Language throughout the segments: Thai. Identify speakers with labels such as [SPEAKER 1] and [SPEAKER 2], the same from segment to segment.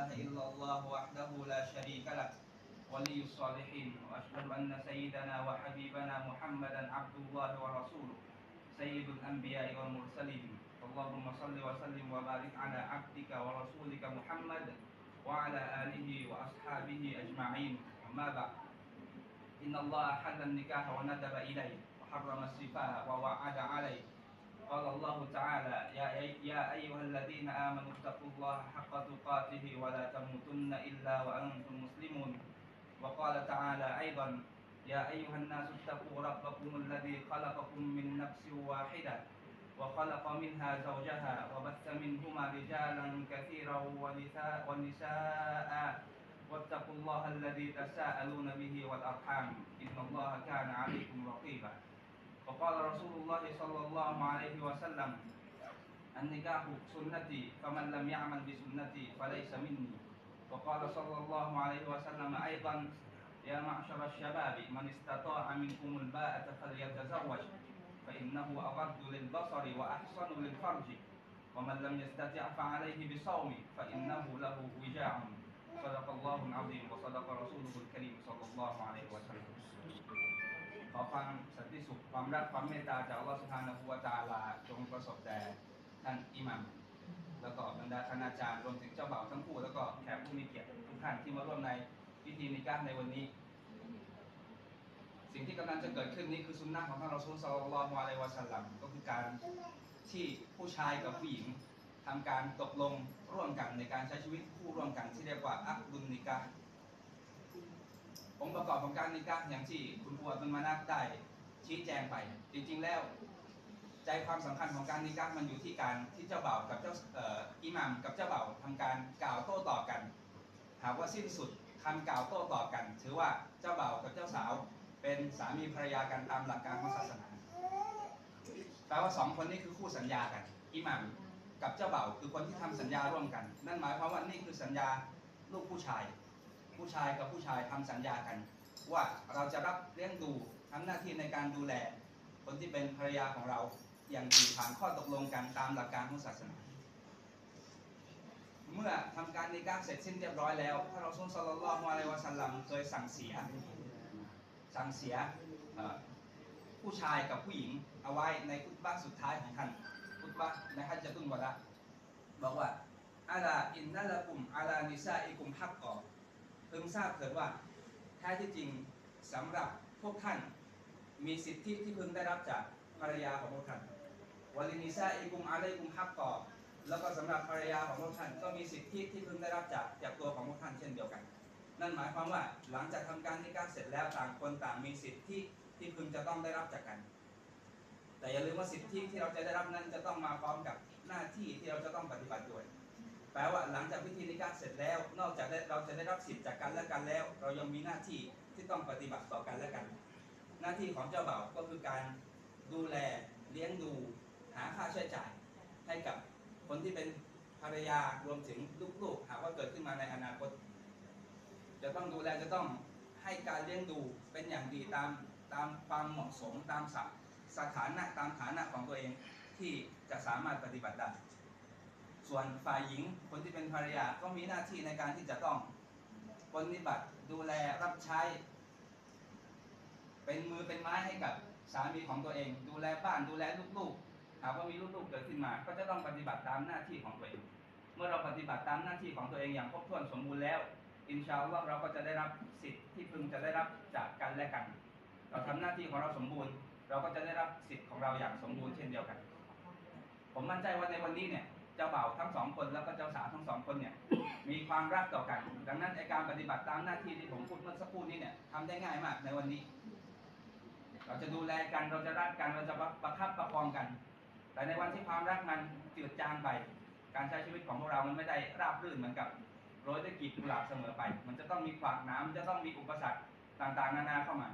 [SPEAKER 1] إله إلا الله وحده لا شريك له ولي الصالحين. وأشهد أن سيدنا وحبيبنا محمدا عبد الله ورسوله سيد الأنبياء والمرسلين. اللهم صل وسلم وبارك على عبدك ورسولك محمد وعلى آله وأصحابه أجمعين. أما بعد إن الله حل النكاح وندب إليه وحرم السفاح ووعد عليه. قال الله تعالى يا, يا أيها الذين آمنوا اتقوا الله حق تقاته ولا تموتن إلا وأنتم مسلمون. وقال تعالى أيضا يا أيها الناس اتقوا ربكم الذي خلقكم من نفس واحدة وخلق منها زوجها وبث منهما رجالا كثيرا ونساء, واتقوا الله الذي تساءلون به والأرحام إن الله كان عليكم رقيبا. وقال رسول الله صلى الله عليه وسلم النكاح سنتي فمن لم يعمل بسنتي فليس مني. وقال صلى الله عليه وسلم أيضا يا معشر الشباب من استطاع منكم الباءة فليتزوج فإنه أغض للبصر وأحصن للفرج. ومن لم يستطع فعليه بصوم فإنه له وجاع. صدق الله العظيم وصدق رسوله الكريم صلى الله عليه وسلم. ความรักความเมตตาจากอัลลอฮฺสุบฮานะฮูวะตาลาจงประสบแด่ท่านอิหมัมแล้วก็บรรดาคณาจารย์รวมถึงเจ้าบ่าวทั้งคู่แล้วก็แขกผู้มีเกียรติทุกท่านที่มาร่วมในพิธีนิกายในวันนี้ สิ่งที่กำลังจะเกิดขึ้นนี้คือสุนนะของท่านรอซูลศ็อลลัลลอฮุอะลัยวะซัลลัมก็คือการที่ผู้ชายกับผู้หญิงทำการตกลงร่วมกันในการใช้ชีวิตคู่ร่วมกันที่เรียกว่าอักดุลนิกาองค์ประกอบของการนิกาห์อย่างที่คุณปวดมันมานักได้ ชี้แจงไป จริง ๆ แล้ว ใจความสำคัญของการนิกาห์มันอยู่ที่การที่เจ้าบ่าวกับเจ้าอ,อ,อิหมัมกับเจ้าบ่าวทำการกล่าวโต้ตอบกัน หากว่าสิ้นสุดคำกล่าวโต้ตอบกัน ถือว่าเจ้าบ่าวกับเจ้าสาว เป็นสามีภรรยากันตามหลักการของศาสนาแปลว่าสองคนนี้คือคู่สัญญากันอิหมัมกับเจ้าบ่าวคือคนที่ทำสัญญาร่วมกัน นั่นหมายความว่านี่คือสัญญาลูกผู้ชาย ผู้ชายกับผู้ชายทำสัญญากัน ว่าเราจะรับเลี้ยงดูทำหน้าที่ในการดูแล คนที่เป็นภรรยาของเราอย่างดีผ่านข้อตกลงกันตามหลักการของศาสนา เมื่อทำการนิกาห์เสร็จสิ้นเรียบร้อยแล้วท่านรอซูลศ็อลลัลอฮุอะลัยฮิวะซัลลัมเคยสั่งเสีย สั่งเสียผู้ชายกับผู้หญิงเอาไว้ในคุตบะห์สุดท้ายของท่านคุตบะห์ในฮัจญะตุนวะดะบอกว่าอาลาอินนัลกุมอาลานิซาอิกุมฮักกอเพึงทราบเถิดว่า แท้ที่จริงสำหรับพวกท่านมีสิทธิที่พึงได้รับจากภรรยาของพวกท่านวลินิซาอิกุมอาลัยกุมฮักกอแล้วก็สำหรับภรรยาของพวกท่านก็มีสิทธิที่พึงได้รับจากจากตัวของพวกท่านเช่นเดียวกัน นั่นหมายความว่าหลังจากทำการนิกาห์เสร็จแล้วต่างคนต่างมีสิทธิที่พึงจะต้องได้รับจากกัน แต่อย่าลืมว่าสิทธิที่เราจะได้รับนั้นจะต้องมาพร้อมกับหน้าที่ที่เราจะต้องปฏิบัติด้วย แปลว่าหลังจากพิธีนิกาห์เสร็จแล้ว นอกจากเราจะได้รับสิทธิ์จากกันและกันแล้ว เรายังมีหน้าที่ที่ต้องปฏิบัติต่อกันและกัน หน้าที่ของเจ้าบ่าวก็คือการดูแลเลี้ยงดูหาค่าใช้จ่าย ให้กับคนที่เป็นภรรยารวมถึงลูกๆหากว่าเกิดขึ้นมาในอนาคต จะต้องดูแลจะต้องให้การเลี้ยงดูเป็นอย่างดีตามตามความเหมาะสมตามสสถานะตามฐานะของตัวเองที่จะสามารถปฏิบัติได้ ส่วนฝ่ายหญิงคนที่เป็นภรรยาก็มีหน้าที่ในการที่จะต้องปฏิบัติดูแลรับใช้ เป็นมือเป็นไม้ให้กับสามีของตัวเอง ดูแลบ้านดูแลลูกๆหากว่ามีลูกๆเกิดขึ้นมา ก็จะต้องปฏิบัติตามหน้าที่ของตัวเอง เมื่อเราปฏิบัติตามหน้าที่ของตัวเองอย่างครบถ้วนสมบูรณ์แล้ว อินชาอัลลอฮ์เราก็จะได้รับสิทธิ์ที่พึงจะได้รับจากกันและกัน เราทำหน้าที่ของเราสมบูรณ์ เราก็จะได้รับสิทธิ์ของเราอย่างสมบูรณ์เช่นเดียวกัน ผมมั่นใจว่าในวันนี้เนี่ย เจ้าบ่าวทั้งสองคนแล้วก็เจ้าสาวทั้งสองคนเนี่ยมีความรักต่อกัน ดังนั้นในการปฏิบัติตามหน้าที่ที่ผมพูดเมื่อสักครู่นี้เนี่ยทำได้ง่ายมากในวันนี้ เราจะดูแลกันเราจะรักกันเราจะประคับประคองกัน แต่ในวันที่ความรักมันจืดจางไป การใช้ชีวิตของพวกเรามันไม่ได้ราบรื่นเหมือนกับโรยด้วยกีบกุหลาบเสมอไป มันจะต้องมีขวากน้ำมันจะต้องมีอุปสรรคต่างๆ นานาเข้ามา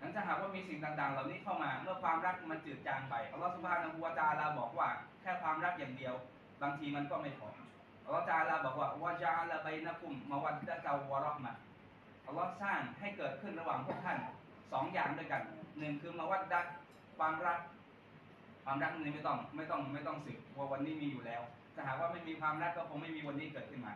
[SPEAKER 1] นั้นถ้าหากว่ามีสิ่งต่างๆ เหล่านี้เข้ามา เมื่อความรักมันจืดจางไปอัลลอฮฺสุบฮานะฮูวะตาลาบอกว่าแค่ความรักอย่างเดียว บางทีมันก็ไม่พออัลลอฮฺตาลาบอกว่าวะจาละบัยนะกุมมะวัดดะเกาวะราะห์มะอัลลอฮฺสร้างให้เกิดขึ้นระหว่างพวกท่านสองอย่างด้วยกันหนึ่งคือมะวัดดะความรัก ความรักนี้ไม่ต้องไม่ต้องไม่ต้องสึกเพราะวันนี้มีอยู่แล้วถ้าหากว่าไม่มีความรักก็คงไม่มีวันนี้เกิดขึ้นมา